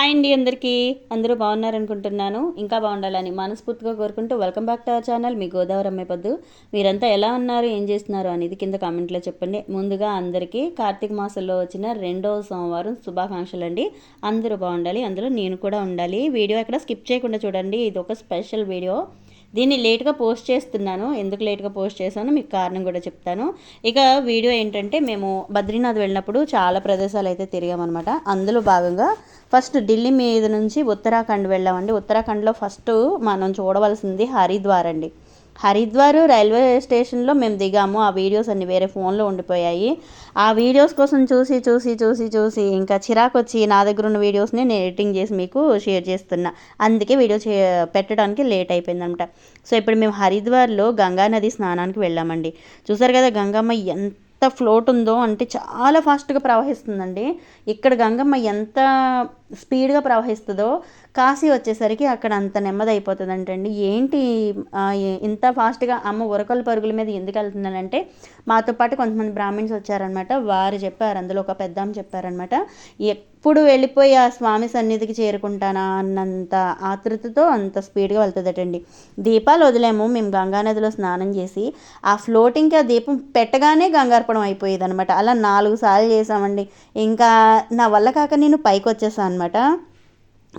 Hi అండి అందరికీ. అందరూ బాగున్నారనుకుంటున్నాను. ఇంకా బాగుండాలని మనస్ఫూర్తిగా కోరుకుంటూ welcome back to our channel. మీ గోదావరి అమ్మాయి పద్దు. మీరంతా ఎలా ఉన్నారు? ఏం చేస్తున్నారు? అనేది కింద కామెంట్లో చెప్పండి. ముందుగా అందరికీ కార్తీక మాసంలో వచ్చిన రెండవ సోమవారం శుభాకాంక్షలు అండి. అందరూ బాగుండాలి. అందులో నేను కూడా ఉండాలి. వీడియో ఎక్కడ స్కిప్ చేయకుండా చూడండి. ఇది ఒక స్పెషల్ వీడియో. దీన్ని లేట్గా పోస్ట్ చేస్తున్నాను. ఎందుకు లేట్గా పోస్ట్ చేశానో మీకు కారణం కూడా చెప్తాను. ఇక వీడియో ఏంటంటే మేము బద్రీనాథ్ వెళ్ళినప్పుడు చాలా ప్రదేశాలు అయితే తిరిగామన్నమాట. అందులో భాగంగా ఫస్ట్ ఢిల్లీ మీద నుంచి ఉత్తరాఖండ్ వెళ్ళామండి. ఉత్తరాఖండ్లో ఫస్ట్ మనం చూడవలసింది హరిద్వార్ అండి. హరిద్వార్ రైల్వే స్టేషన్లో మేము దిగాము. ఆ వీడియోస్ అన్ని వేరే ఫోన్లో ఉండిపోయాయి. ఆ వీడియోస్ కోసం చూసి చూసి చూసి చూసి ఇంకా చిరాకు వచ్చి నా దగ్గర ఉన్న వీడియోస్ని నేను ఎడిటింగ్ చేసి మీకు షేర్ చేస్తున్నా. అందుకే వీడియో చే పెట్టడానికి లేట్ అయిపోయిందనమాట. సో ఇప్పుడు మేము హరిద్వార్లో గంగా నది స్నానానికి వెళ్ళామండి. చూసారు కదా గంగమ్మ ఎంత ఎంత ఫ్లోట్ ఉందో అంటే చాలా ఫాస్ట్గా ప్రవహిస్తుందండి. ఇక్కడ గంగమ్మ ఎంత స్పీడ్గా ప్రవహిస్తుందో కాశీ వచ్చేసరికి అక్కడ అంత నెమ్మది అయిపోతుందంటండి ఏంటి ఇంత ఫాస్ట్గా అమ్మ ఉరకల పరుగుల మీద ఎందుకు వెళ్తుందనంటే మాతో పాటు కొంతమంది బ్రాహ్మిన్స్ వచ్చారనమాట. వారు చెప్పారు అందులో ఒక పెద్దాం చెప్పారనమాట. ఎప్పుడు వెళ్ళిపోయి ఆ స్వామి సన్నిధికి చేరుకుంటానా అన్నంత ఆతృతతో అంత స్పీడ్గా వెళ్తుందటండి. దీపాలు వదిలేము మేము గంగానదిలో స్నానం చేసి ఆ ఫ్లోటింగ్కి ఆ దీపం పెట్టగానే గంగార్పణం అయిపోయేది అనమాట అలా నాలుగు సార్లు చేసామండి ఇంకా నా వల్ల కాక నేను పైకి వచ్చేసాను అనమాట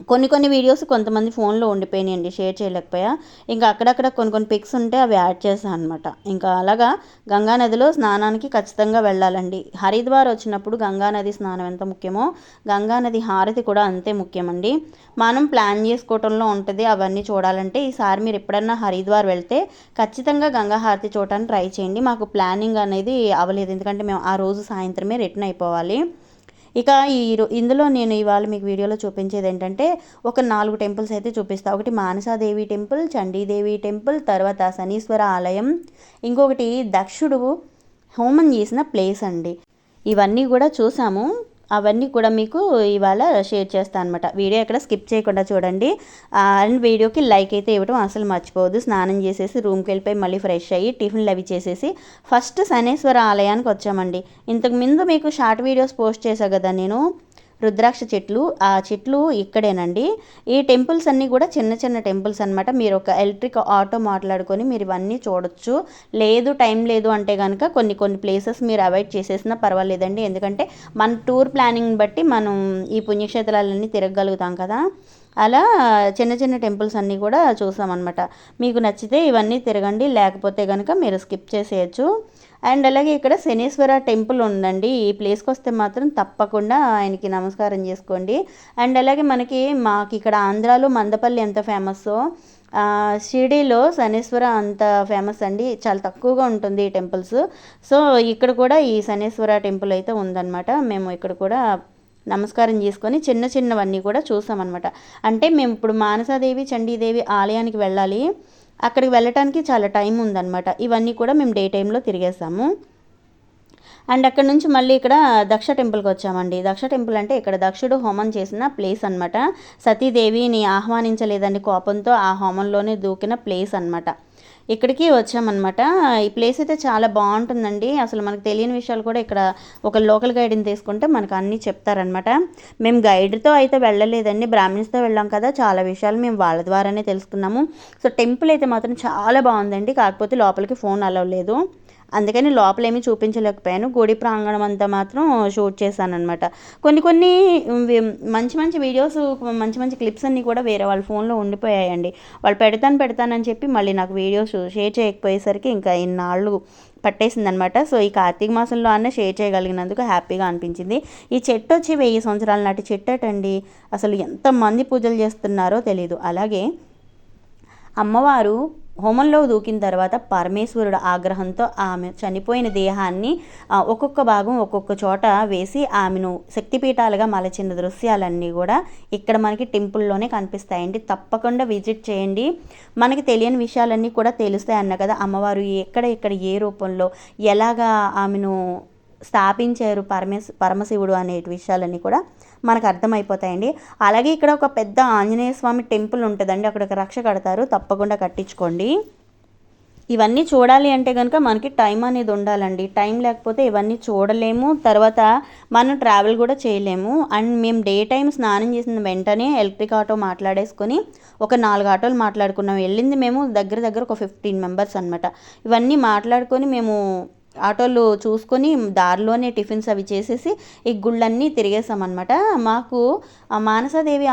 కొన్ని కొన్ని వీడియోస్ కొంతమంది ఫోన్లో ఉండిపోయినాయండి షేర్ చేయలేకపోయా. ఇంకా అక్కడక్కడ కొన్ని కొన్ని పిక్స్ ఉంటే అవి యాడ్ చేశాను అనమాట ఇంకా అలాగా గంగానదిలో స్నానానికి ఖచ్చితంగా వెళ్ళాలండి. హరిద్వార్ వచ్చినప్పుడు గంగానది స్నానం ఎంత ముఖ్యమో గంగానది హారతి కూడా అంతే ముఖ్యమండి. మనం ప్లాన్ చేసుకోవటంలో ఉంటుంది అవన్నీ చూడాలంటే ఈసారి మీరు ఎప్పుడన్నా హరిద్వార్ వెళ్తే ఖచ్చితంగా గంగా హారతి చూడటానికి ట్రై చేయండి. మాకు ప్లానింగ్ అనేది అవ్వలేదు ఎందుకంటే మేము ఆ రోజు సాయంత్రమే రిటర్న్ అయిపోవాలి. ఇక ఈ ఇందులో నేను ఇవాళ మీకు వీడియోలో చూపించేది ఏంటంటే ఒక నాలుగు టెంపుల్స్ అయితే చూపిస్తాను ఒకటి మానసాదేవి టెంపుల్ చండీదేవి టెంపుల్ తర్వాత శనీశ్వర ఆలయం ఇంకొకటి దక్షుడు హోమం చేసిన ప్లేస్ అండి. ఇవన్నీ కూడా చూసాము. అవన్నీ కూడా మీకు ఇవాళ షేర్ చేస్తాను అనమాట వీడియో ఎక్కడ స్కిప్ చేయకుండా చూడండి. అండ్ వీడియోకి లైక్ అయితే ఇవ్వడం అసలు మర్చిపోవద్దు. స్నానం చేసేసి రూమ్కి వెళ్ళిపోయి మళ్ళీ ఫ్రెష్ అయ్యి టిఫిన్లు అవి చేసేసి ఫస్ట్ శనేశ్వర ఆలయానికి వచ్చామండి. ఇంతకు ముందు మీకు షార్ట్ వీడియోస్ పోస్ట్ చేశాను కదా నేను. రుద్రాక్ష చెట్లు ఆ చెట్లు ఇక్కడేనండి. ఈ టెంపుల్స్ అన్నీ కూడా చిన్న చిన్న టెంపుల్స్ అనమాట మీరు ఒక ఎలక్ట్రిక్ ఆటో మాట్లాడుకొని మీరు ఇవన్నీ చూడొచ్చు. లేదు టైం లేదు అంటే కనుక కొన్ని కొన్ని ప్లేసెస్ మీరు అవాయిడ్ చేసేసినా పర్వాలేదండి. ఎందుకంటే మన టూర్ ప్లానింగ్ బట్టి మనం ఈ పుణ్యక్షేత్రాలన్నీ తిరగగలుగుతాం కదా. అలా చిన్న చిన్న టెంపుల్స్ అన్నీ కూడా చూసామన్నమాట. మీకు నచ్చితే ఇవన్నీ తిరగండి. లేకపోతే కనుక మీరు స్కిప్ చేసేయచ్చు. అండ్ అలాగే ఇక్కడ శనీశ్వర టెంపుల్ ఉందండి. ఈ ప్లేస్కి వస్తే మాత్రం తప్పకుండా ఆయనకి నమస్కారం చేసుకోండి. అండ్ అలాగే మనకి మాకు ఇక్కడ ఆంధ్రాలో మందపల్లి ఎంత ఫేమస్సో షిరిడీలో శనేశ్వర అంత ఫేమస్ అండి. చాలా తక్కువగా ఉంటుంది ఈ టెంపుల్స్. సో ఇక్కడ కూడా ఈ శనేశ్వర టెంపుల్ అయితే ఉందన్నమాట. మేము ఇక్కడ కూడా నమస్కారం చేసుకొని చిన్న చిన్నవన్నీ కూడా చూసామన్నమాట. అంటే మేము ఇప్పుడు మానసాదేవి చండీదేవి ఆలయానికి వెళ్ళాలి. అక్కడికి వెళ్ళటానికి చాలా టైం ఉందన్నమాట. ఇవన్నీ కూడా మేము డే టైంలో తిరిగేసాము. అండ్ అక్కడ నుంచి మళ్ళీ ఇక్కడ దక్ష టెంపుల్కి వచ్చామండి. దక్ష టెంపుల్ అంటే ఇక్కడ దక్షుడు హోమం చేసిన ప్లేస్ అనమాట సతీదేవిని ఆహ్వానించలేదని కోపంతో ఆ హోమంలోనే దూకిన ప్లేస్ అనమాట ఇక్కడికి వచ్చామన్నమాట. ఈ ప్లేస్ అయితే చాలా బాగుంటుందండి. అసలు మనకు తెలియని విషయాలు కూడా ఇక్కడ ఒక లోకల్ గైడ్ని తీసుకుంటే మనకు అన్నీ చెప్తారనమాట మేము గైడ్తో అయితే వెళ్ళలేదండి. బ్రాహ్మిన్స్తో వెళ్ళాం కదా చాలా విషయాలు మేము వాళ్ళ ద్వారానే తెలుసుకున్నాము. సో టెంపుల్ అయితే మాత్రం చాలా బాగుందండి. కాకపోతే లోపలికి ఫోన్ అలవ్ లేదు. అందుకని లోపలేమీ చూపించలేకపోయాను. గుడి ప్రాంగణం అంతా మాత్రం షూట్ చేశాను అనమాట కొన్ని కొన్ని మంచి మంచి వీడియోస్ మంచి మంచి క్లిప్స్ అన్నీ కూడా వేరే వాళ్ళ ఫోన్లో ఉండిపోయాయండి. వాళ్ళు పెడతాను పెడతానని చెప్పి మళ్ళీ నాకు వీడియోస్ షేర్ చేయకపోయేసరికి ఇంకా ఇన్నాళ్ళు పట్టేసిందనమాట సో ఈ కార్తీక మాసంలో అన్న షేర్ చేయగలిగినందుకు హ్యాపీగా అనిపించింది. ఈ చెట్టు వచ్చి వెయ్యి సంవత్సరాల నాటి చెట్టు అటండి. అసలు ఎంతమంది పూజలు చేస్తున్నారో తెలీదు. అలాగే అమ్మవారు హోమంలో దూకిన తర్వాత పరమేశ్వరుడు ఆగ్రహంతో ఆమె చనిపోయిన దేహాన్ని ఒక్కొక్క భాగం ఒక్కొక్క చోట వేసి ఆమెను శక్తిపీఠాలుగా మలచిన దృశ్యాలన్నీ కూడా ఇక్కడ మనకి టెంపుల్లోనే కనిపిస్తాయండి. తప్పకుండా విజిట్ చేయండి. మనకి తెలియని విషయాలన్నీ కూడా తెలుస్తాయి అన్న కదా. అమ్మవారు ఎక్కడ ఎక్కడ ఏ రూపంలో ఎలాగా ఆమెను స్థాపించారు పరమేశ్ పరమశివుడు అనే విషయాలన్నీ కూడా మనకు అర్థమైపోతాయండి. అలాగే ఇక్కడ ఒక పెద్ద ఆంజనేయ స్వామి టెంపుల్ ఉంటుందండి. అక్కడ ఒక రక్ష కడతారు. తప్పకుండా కట్టించుకోండి. ఇవన్నీ చూడాలి అంటే కనుక మనకి టైం అనేది ఉండాలండి. టైం లేకపోతే ఇవన్నీ చూడలేము. తర్వాత మనం ట్రావెల్ కూడా చేయలేము. అండ్ మేము డే టైం స్నానం చేసిన వెంటనే ఎలక్ట్రిక్ ఆటో మాట్లాడేసుకొని ఒక నాలుగు ఆటోలు మాట్లాడుకున్నాం. వెళ్ళింది మేము దగ్గర దగ్గర ఒక ఫిఫ్టీన్ మెంబర్స్ అనమాట ఇవన్నీ మాట్లాడుకొని మేము ఆటోలు చూసుకొని దారిలోనే టిఫిన్స్ అవి చేసేసి ఈ గుళ్ళన్నీ తిరిగేసామన్నమాట. మాకు ఆ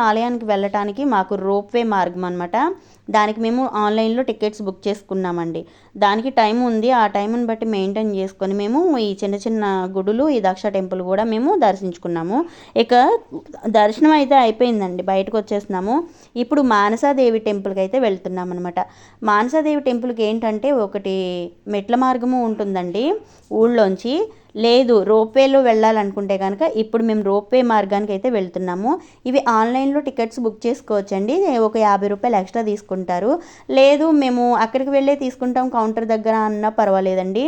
ఆలయానికి వెళ్ళటానికి మాకు రోప్వే మార్గం అనమాట దానికి మేము ఆన్లైన్లో టికెట్స్ బుక్ చేసుకున్నామండి. దానికి టైం ఉంది. ఆ టైంని బట్టి మెయింటైన్ చేసుకొని మేము ఈ చిన్న చిన్న గుడులు ఈ దక్ష టెంపుల్ కూడా మేము దర్శించుకున్నాము. ఇక దర్శనం అయితే అయిపోయిందండి. బయటకు వచ్చేస్తున్నాము ఇప్పుడు మానసాదేవి టెంపుల్కి అయితే వెళ్తున్నాం అనమాట మానసాదేవి టెంపుల్కి ఏంటంటే ఒకటి మెట్ల మార్గము ఉంటుందండి. ఊళ్ళోంచి లేదు రోప్వేలో వెళ్ళాలనుకుంటే కనుక ఇప్పుడు మేము రోప్వే మార్గానికి అయితే వెళ్తున్నాము. ఇవి ఆన్లైన్లో టికెట్స్ బుక్ చేసుకోవచ్చండి. ఒక యాభై రూపాయలు ఎక్స్ట్రా తీసుకుంటారు. లేదు మేము అక్కడికి వెళ్ళే తీసుకుంటాం కౌంటర్ దగ్గర అన్నా పర్వాలేదండి.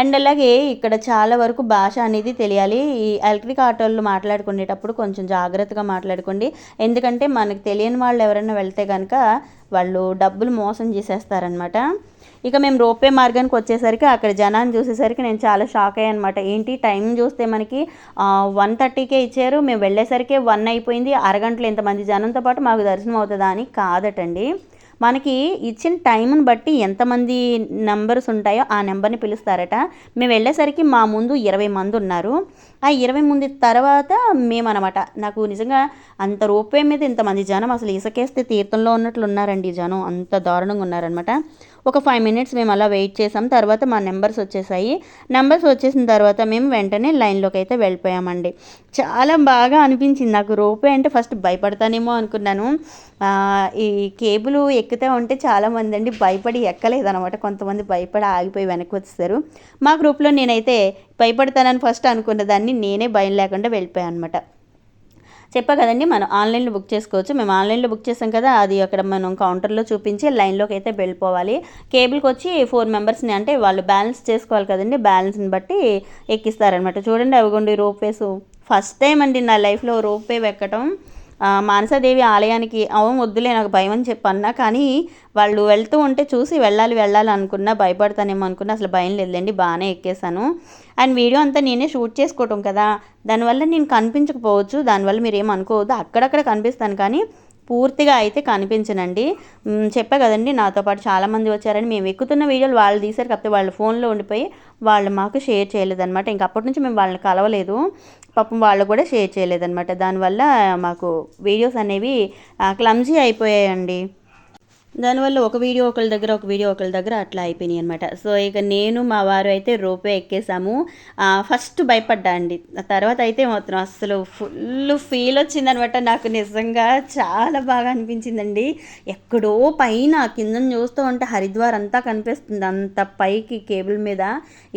అండ్ అలాగే ఇక్కడ చాలా వరకు భాష అనేది తెలియాలి. ఈ ఎలక్ట్రిక్ ఆటోలు మాట్లాడుకునేటప్పుడు కొంచెం జాగ్రత్తగా మాట్లాడుకోండి. ఎందుకంటే మనకు తెలియని వాళ్ళు ఎవరైనా వెళ్తే కనుక వాళ్ళు డబ్బులు మోసం చేసేస్తారనమాట ఇక మేము రోపే మార్గానికి వచ్చేసరికి అక్కడ జనాన్ని చూసేసరికి నేను చాలా షాక్ అయ్యాను అనమాట ఏంటి? టైం చూస్తే మనకి వన్ థర్టీకే ఇచ్చారు. మేము వెళ్ళేసరికి వన్ అయిపోయింది. అరగంటలో ఇంతమంది జనంతో పాటు మాకు దర్శనం అవుతుందా అని కాదటండి. మనకి ఇచ్చిన టైంని బట్టి ఎంతమంది నెంబర్స్ ఉంటాయో ఆ నెంబర్ని పిలుస్తారట. మేము వెళ్ళేసరికి మా ముందు ఇరవై మంది ఉన్నారు. ఆ ఇరవై మంది తర్వాత మేమనమాట నాకు నిజంగా అంత రూపాయి మీద ఇంతమంది జనం అసలు ఇసకేస్తే తీర్థంలో ఉన్నట్లు ఉన్నారండి జనం. అంత దారుణంగా ఉన్నారనమాట ఒక ఫైవ్ మినిట్స్ మేము అలా వెయిట్ చేసాం. తర్వాత మా నెంబర్స్ వచ్చేసాయి. నెంబర్స్ వచ్చేసిన తర్వాత మేము వెంటనే లైన్లోకి అయితే వెళ్ళిపోయామండి. చాలా బాగా అనిపించింది. నాకు రోపే అంటే ఫస్ట్ భయపడతానేమో అనుకున్నాను. ఈ కేబుల్ ఎక్కుతా ఉంటే చాలామంది అండి భయపడి ఎక్కలేదనమాట కొంతమంది భయపడి ఆగిపోయి వెనక్కి వచ్చేసారు. మా గ్రూప్లో నేనైతే భయపడతానని ఫస్ట్ అనుకున్న దాన్ని నేనే భయం లేకుండా వెళ్ళిపోయాను అనమాట చెప్పా కదండి మనం ఆన్లైన్లో బుక్ చేసుకోవచ్చు. మేము ఆన్లైన్లో బుక్ చేసాం కదా అది అక్కడ మనం కౌంటర్లో చూపించి లైన్లోకి అయితే వెళ్ళిపోవాలి కేబుల్కి వచ్చి ఫోర్ మెంబర్స్ని అంటే వాళ్ళు బ్యాలెన్స్ చేసుకోవాలి కదండి బ్యాలెన్స్ని బట్టి ఎక్కిస్తారనమాట చూడండి అవిగోండి రోప్వేస్ ఫస్ట్ టైం అండి నా లైఫ్లో రోప్వే ఎక్కడం మానసాదేవి ఆలయానికి అవును వద్దులే నాకు భయం అని చెప్పన్నా కానీ వాళ్ళు వెళ్తూ ఉంటే చూసి వెళ్ళాలి వెళ్ళాలి అనుకున్నా భయపడతానేమో అనుకున్నా అసలు భయం లేదులేండి బాగానే ఎక్కేసాను అండ్ వీడియో అంతా నేనే షూట్ చేసుకోవటం కదా దానివల్ల నేను కనిపించకపోవచ్చు దానివల్ల మీరు ఏమనుకోవద్దు అక్కడక్కడ కనిపిస్తాను. కానీ పూర్తిగా అయితే కనిపించనండి. చెప్పా కదండి నాతో పాటు చాలామంది వచ్చారని మేము ఎక్కుతున్న వీడియోలు వాళ్ళు తీశారు కాకపోతే వాళ్ళ ఫోన్లో ఉండిపోయి వాళ్ళు మాకు షేర్ చేయలేదన్నమాట. ఇంక అప్పటి నుంచి మేము వాళ్ళని కలవలేదు. పాపం వాళ్ళు కూడా షేర్ చేయలేదన్నమాట. దానివల్ల మాకు వీడియోస్ అనేవి క్లమ్జీ అయిపోయాయండి. దానివల్ల ఒక వీడియో ఒకరి దగ్గర ఒక వీడియో ఒకరి దగ్గర అట్లా అయిపోయినాయి అనమాట సో ఇక నేను మా వారు అయితే రోపే ఎక్కేసాము. ఫస్ట్ భయపడ్డా అండి. తర్వాత అయితే మాత్రం అసలు ఫుల్ ఫీల్ వచ్చిందనమాట నాకు నిజంగా చాలా బాగా అనిపించిందండి. ఎక్కడో పైన కింద చూస్తూ ఉంటే హరిద్వార్ అంతా కనిపిస్తుంది. అంత పైకి కేబుల్ మీద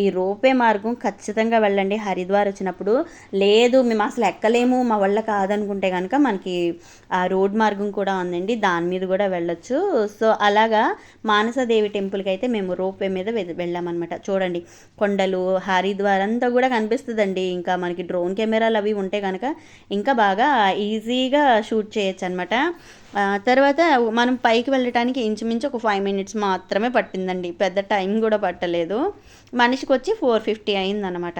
ఈ రోపే మార్గం ఖచ్చితంగా వెళ్ళండి హరిద్వార్ వచ్చినప్పుడు. లేదు మేము అసలు ఎక్కలేము మా వల్ల కాదనుకుంటే కనుక మనకి ఆ రోడ్ మార్గం కూడా ఉందండి. దాని మీద కూడా వెళ్ళొచ్చు. సో అలాగా మానసదేవి టెంపుల్కి అయితే మేము రోప్వే మీద వెళ్ళామన్నమాట. చూడండి కొండలు హరిద్వార్ అంతా కూడా కనిపిస్తుందండి. ఇంకా మనకి డ్రోన్ కెమెరాలు అవి ఉంటే కనుక ఇంకా బాగా ఈజీగా షూట్ చేయొచ్చు అనమాట తర్వాత మనం పైకి వెళ్ళటానికి ఇంచుమించు ఒక ఫైవ్ మినిట్స్ మాత్రమే పట్టిందండి. పెద్ద టైం కూడా పట్టలేదు. మనిషికి వచ్చి ఫోర్ ఫిఫ్టీ అయిందనమాట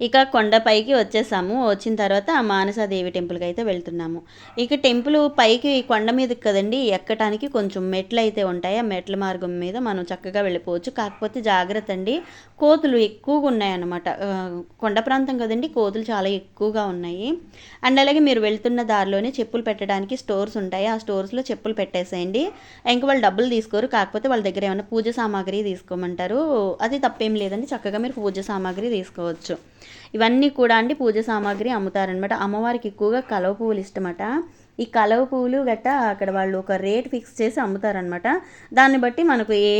ఇక కొండపైకి వచ్చేసాము. వచ్చిన తర్వాత ఆ మానసాదేవి టెంపుల్కి అయితే వెళ్తున్నాము. ఇక టెంపుల్ పైకి కొండ మీదకి కదండి ఎక్కటానికి కొంచెం మెట్లు అయితే ఉంటాయి. ఆ మెట్ల మార్గం మీద మనం చక్కగా వెళ్ళిపోవచ్చు. కాకపోతే జాగ్రత్త అండి కోతులు ఎక్కువగా ఉన్నాయన్నమాట. కొండ ప్రాంతం కదండి కోతులు చాలా ఎక్కువగా ఉన్నాయి. అండ్ అలాగే మీరు వెళ్తున్న దారిలోనే చెప్పులు పెట్టడానికి స్టోర్స్ ఉంటాయి. ఆ స్టోర్స్లో చెప్పులు పెట్టేసేయండి. ఇంకా వాళ్ళు డబ్బులు తీసుకోరు. కాకపోతే వాళ్ళ దగ్గర ఏమైనా పూజ సామాగ్రి తీసుకోమంటారు. అది తప్పేం లేదండి. చక్కగా మీరు పూజ సామాగ్రి తీసుకోవచ్చు. ఇవన్నీ కూడా అండి పూజ సామాగ్రి అమ్ముతారనమాట అమ్మవారికి ఎక్కువగా కలవ పువ్వులు ఇష్టమట. ఈ కలవ పువ్వులు గట్ట అక్కడ వాళ్ళు ఒక రేట్ ఫిక్స్ చేసి అమ్ముతారనమాట దాన్ని బట్టి మనకు ఏ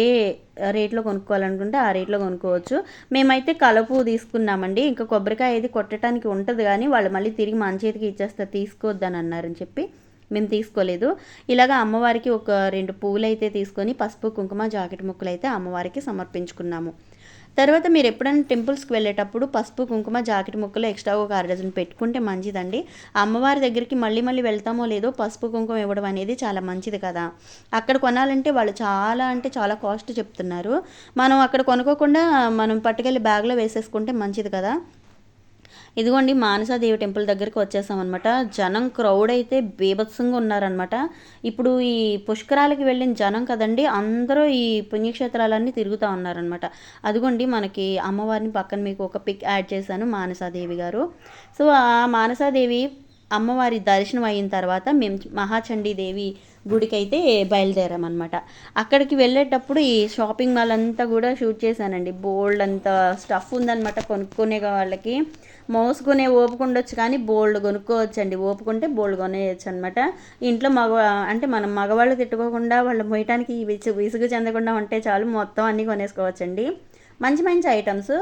రేట్లో కొనుక్కోవాలనుకుంటే ఆ రేట్లో కొనుక్కోవచ్చు. మేమైతే కలవ పువ్వు తీసుకున్నామండి. ఇంకా కొబ్బరికాయ ఏది కొట్టడానికి ఉంటుంది కానీ వాళ్ళు మళ్ళీ తిరిగి మన చేతికి ఇచ్చేస్తారు తీసుకోవద్దని అన్నారని చెప్పి మేము తీసుకోలేదు. ఇలాగ అమ్మవారికి ఒక రెండు పువ్వులు అయితే తీసుకొని పసుపు కుంకుమ జాకెట్ ముక్కలు అయితే అమ్మవారికి సమర్పించుకున్నాము. తర్వాత మీరు ఎప్పుడైనా టెంపుల్స్కి వెళ్ళేటప్పుడు పసుపు కుంకుమ జాకెట్ ముక్కలు ఎక్స్ట్రా ఒక అర డజన్ పెట్టుకుంటే మంచిదండి. అమ్మవారి దగ్గరికి మళ్ళీ మళ్ళీ వెళ్తామో లేదో పసుపు కుంకుమ ఇవ్వడం అనేది చాలా మంచిది కదా. అక్కడ కొనాలంటే వాళ్ళు చాలా అంటే చాలా కాస్ట్ చెప్తున్నారు. మనం అక్కడ కొనుక్కోకుండా మనం పట్టుకెళ్ళి బ్యాగ్లో వేసేసుకుంటే మంచిది కదా. ఇదిగోండి మానసాదేవి టెంపుల్ దగ్గరికి వచ్చేసామన్నమాట. జనం క్రౌడ్ అయితే బీభత్సంగా ఉన్నారనమాట ఇప్పుడు ఈ పుష్కరాలకి వెళ్ళిన జనం కదండి అందరూ ఈ పుణ్యక్షేత్రాలన్నీ తిరుగుతూ ఉన్నారనమాట అదిగోండి మనకి అమ్మవారిని పక్కన మీకు ఒక పిక్ యాడ్ చేశాను మానసాదేవి గారు. సో ఆ మానసాదేవి అమ్మవారి దర్శనం అయిన తర్వాత మేము మహాచండీదేవి గుడికి అయితే బయలుదేరామన్నమాట. అక్కడికి వెళ్ళేటప్పుడు ఈ షాపింగ్ మాల్ అంతా కూడా షూట్ చేశానండి. బోల్డ్ అంత స్టఫ్ ఉందన్నమాట కొనుక్కునే వాళ్ళకి. మోసుకునే ఓపిక ఉండొచ్చు కానీ బోల్డ్ కొనుక్కోవచ్చు అండి ఓపుకుంటే బోల్డ్ కొనేయచ్చు అనమాట ఇంట్లో మగ అంటే మనం మగవాళ్ళు తిట్టుకోకుండా వాళ్ళు మొయ్యటానికి విసుగు విసుగు చెందకుండా ఉంటే చాలు మొత్తం అన్నీ కొనేసుకోవచ్చండి. మంచి మంచి ఐటమ్స్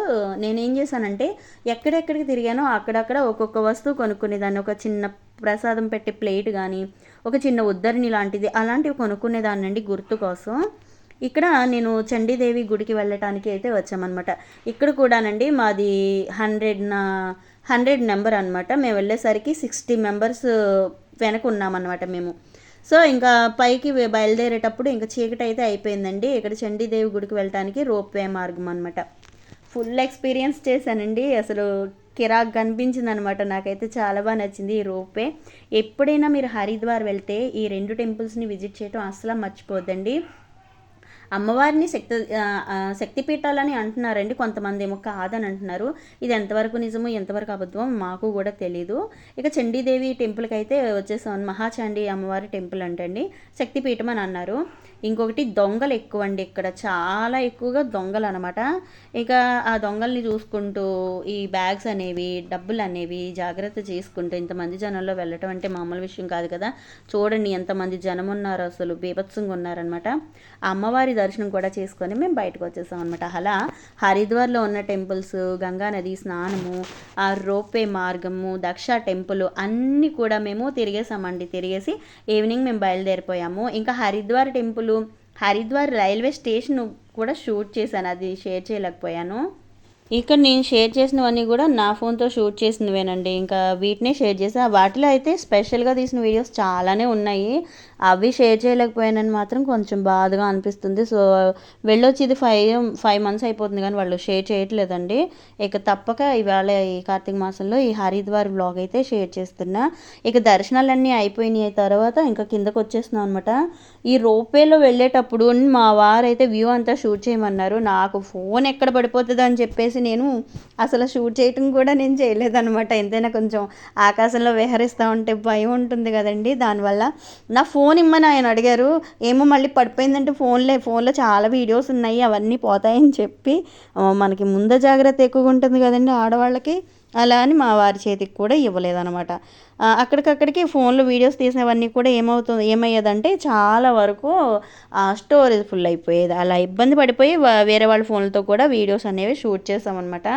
నేనేం చేశానంటే ఎక్కడెక్కడికి తిరిగానో అక్కడక్కడ ఒక్కొక్క వస్తువు కొనుక్కునేదాన్ని ఒక చిన్న ప్రసాదం పెట్టే ప్లేట్ కానీ ఒక చిన్న ఉద్దరిని లాంటిది అలాంటివి కొనుక్కునేదాన్నండి గుర్తు కోసం. ఇక్కడ నేను చండీదేవి గుడికి వెళ్ళటానికి అయితే వచ్చామన్నమాట. ఇక్కడ కూడానండి మాది హండ్రెడ్ నా హండ్రెడ్ నెంబర్ అనమాట మేము వెళ్ళేసరికి సిక్స్టీ మెంబర్స్ వెనక ఉన్నామన్నమాట మేము. సో ఇంకా పైకి బయలుదేరేటప్పుడు ఇంకా చీకటి అయితే అయిపోయిందండి. ఇక్కడ చండీదేవి గుడికి వెళ్ళటానికి రోప్వే మార్గం అనమాట ఫుల్ ఎక్స్పీరియన్స్ చేశానండి. అసలు కిరాక్ కనిపించింది అనమాట నాకైతే చాలా బాగా నచ్చింది ఈ రోప్వే. ఎప్పుడైనా మీరు హరిద్వార్ వెళ్తే ఈ రెండు టెంపుల్స్ని విజిట్ చేయడం అసలు మర్చిపోద్దండి. అమ్మవారిని శక్తి శక్తిపీఠాలని అంటున్నారండి కొంతమంది ఏమో కాదని అంటున్నారు. ఇది ఎంతవరకు నిజమో ఎంతవరకు అబద్ధమో మాకు కూడా తెలీదు. ఇక చండీదేవి టెంపుల్కి అయితే వచ్చేసాం మహాచండీ అమ్మవారి టెంపుల్ అంటండి. శక్తిపీఠం అని అన్నారు. ఇంకొకటి దొంగలు ఎక్కువ అండి ఇక్కడ. చాలా ఎక్కువగా దొంగలు అనమాట ఇక ఆ దొంగల్ని చూసుకుంటూ ఈ బ్యాగ్స్ అనేవి డబ్బులు అనేవి జాగ్రత్త చేసుకుంటూ ఇంతమంది జనంలో వెళ్ళటం అంటే మామూలు విషయం కాదు కదా. చూడండి ఎంతమంది జనం ఉన్నారు అసలు బీభత్సంగా ఉన్నారనమాట. అమ్మవారి దర్శనం కూడా చేసుకొని మేము బయటకు వచ్చేసాం అనమాట. అలా హరిద్వార్లో ఉన్న టెంపుల్స్ గంగా నది స్నానము ఆ రోపే మార్గము దక్ష టెంపుల్ అన్నీ కూడా మేము తిరిగేసామండి. తిరిగేసి ఈవినింగ్ మేము బయలుదేరిపోయాము. ఇంకా Haridwar temple Haridwar railway station కూడా షూట్ చేశాను. అది షేర్ చేయలేకపోయాను. ఇక్కడ నేను షేర్ చేసినవన్నీ కూడా నా ఫోన్తో షూట్ చేసినవేనండి. ఇంకా వీటినే షేర్ చేసా వాటిలో అయితే స్పెషల్గా తీసిన వీడియోస్ చాలానే ఉన్నాయి. అవి షేర్ చేయలేకపోయానని మాత్రం కొంచెం బాధగా అనిపిస్తుంది. సో వెళ్ళొచ్చి ఇది ఫైవ్ ఫైవ్ మంత్స్ అయిపోతుంది కానీ వాళ్ళు షేర్ చేయట్లేదండి. ఇక తప్పక ఇవాళ ఈ కార్తీక మాసంలో ఈ హరిద్వార్ బ్లాగ్ అయితే షేర్ చేస్తున్నా. ఇక దర్శనాలన్నీ అయిపోయినాయి. తర్వాత ఇంకా కిందకు వచ్చేస్తున్నాం అనమాట ఈ రోపేలో వెళ్ళేటప్పుడు మా వారైతే వ్యూ అంతా షూట్ చేయమన్నారు. నాకు ఫోన్ ఎక్కడ పడిపోతుంది అని చెప్పేసి నేను అసలు షూట్ చేయటం కూడా నేను చేయలేదనమాట ఎంతైనా కొంచెం ఆకాశంలో విహరిస్తూ ఉంటే భయం ఉంటుంది కదండి. దానివల్ల నా ఫోన్ ఇమ్మని ఆయన అడిగారు. ఏమో మళ్ళీ పడిపోయిందంటే ఫోన్లే ఫోన్లో చాలా వీడియోస్ ఉన్నాయి అవన్నీ పోతాయని చెప్పి మనకి ముందు జాగ్రత్త ఎక్కువగా ఉంటుంది కదండి ఆడవాళ్ళకి. అలా అని మా వారి చేతికి కూడా ఇవ్వలేదనమాట అక్కడికక్కడికి ఫోన్లో వీడియోస్ తీసినవన్నీ కూడా ఏమవుతుంది ఏమయ్యేదంటే చాలా వరకు స్టోరేజ్ ఫుల్ అయిపోయేది. అలా ఇబ్బంది పడిపోయి వేరే వాళ్ళ ఫోన్లతో కూడా వీడియోస్ అనేవి షూట్ చేసామన్నమాట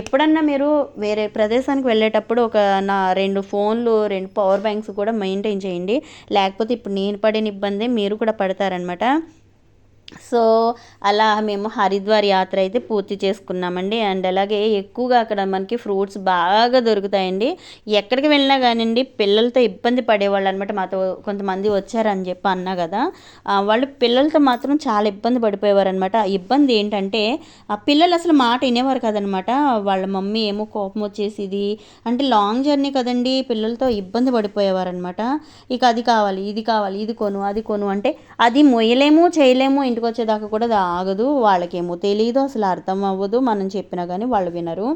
ఎప్పుడన్నా మీరు వేరే ప్రదేశానికి వెళ్ళేటప్పుడు ఒక నా రెండు ఫోన్లు రెండు పవర్ బ్యాంక్స్ కూడా మెయింటైన్ చేయండి. లేకపోతే ఇప్పుడు నేను పడిన ఇబ్బంది మీరు కూడా పడతారనమాట సో అలా మేము హరిద్వార్ యాత్ర అయితే పూర్తి చేసుకున్నామండి. అండ్ అలాగే ఎక్కువగా అక్కడ మనకి ఫ్రూట్స్ బాగా దొరుకుతాయండి. ఎక్కడికి వెళ్ళినా కానివ్వండి పిల్లలతో ఇబ్బంది పడేవాళ్ళు అనమాట మాతో కొంతమంది వచ్చారని చెప్పి అన్నా కదా. వాళ్ళు పిల్లలతో మాత్రం చాలా ఇబ్బంది పడిపోయేవారు అనమాట ఇబ్బంది ఏంటంటే ఆ పిల్లలు అసలు మాట వినేవారు కదనమాట. వాళ్ళ మమ్మీ ఏమో కోపం వచ్చేసిది అంటే లాంగ్ జర్నీ కదండి పిల్లలతో ఇబ్బంది పడిపోయేవారు అనమాట ఇక అది కావాలి ఇది కావాలి ఇది కొను అది కొను అంటే అది మొయ్యలేము చేయలేము ఇంటికి వచ్చేదాకా కూడా ఆగదు. వాళ్ళకేమో తెలియదు అసలు అర్థం అవ్వదు. మనం చెప్పినా కానీ వాళ్ళు వినరు.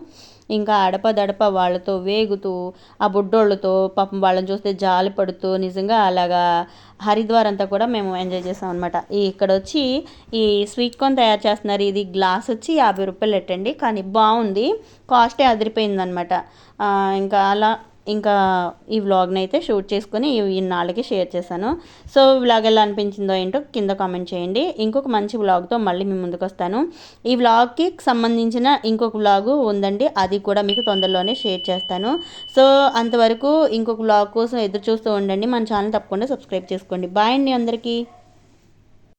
ఇంకా అడప దడప వాళ్ళతో వేగుతూ ఆ బుడ్డోళ్ళతో పాపం వాళ్ళని చూస్తే జాలి పడుతూ నిజంగా అలాగా హరిద్వార్ అంతా కూడా మేము ఎంజాయ్ చేసాం అనమాట ఇక్కడ వచ్చి ఈ స్వీట్ కార్న్ తయారు చేస్తున్నారు. ఇది గ్లాస్ వచ్చి యాభై రూపాయలు పెట్టండి. కానీ బాగుంది. కాస్టే అదిరిపోయిందనమాట ఇంకా అలా ఇంకా ఈ వ్లాగ్ని అయితే షూట్ చేసుకొని ఇన్నాళ్ళకి షేర్ చేశాను. సో వ్లాగ్ ఎలా అనిపించిందో ఏంటో కింద కామెంట్ చేయండి. ఇంకొక మంచి వ్లాగ్తో మళ్ళీ మీ ముందుకు వస్తాను. ఈ వ్లాగ్కి సంబంధించిన ఇంకొక వ్లాగు ఉందండి. అది కూడా మీకు తొందరలోనే షేర్ చేస్తాను. సో అంతవరకు ఇంకొక వ్లాగ్ కోసం ఎదురు చూస్తూ ఉండండి. మన ఛానల్ తప్పకుండా సబ్స్క్రైబ్ చేసుకోండి. బాయ్ అండి అందరికీ.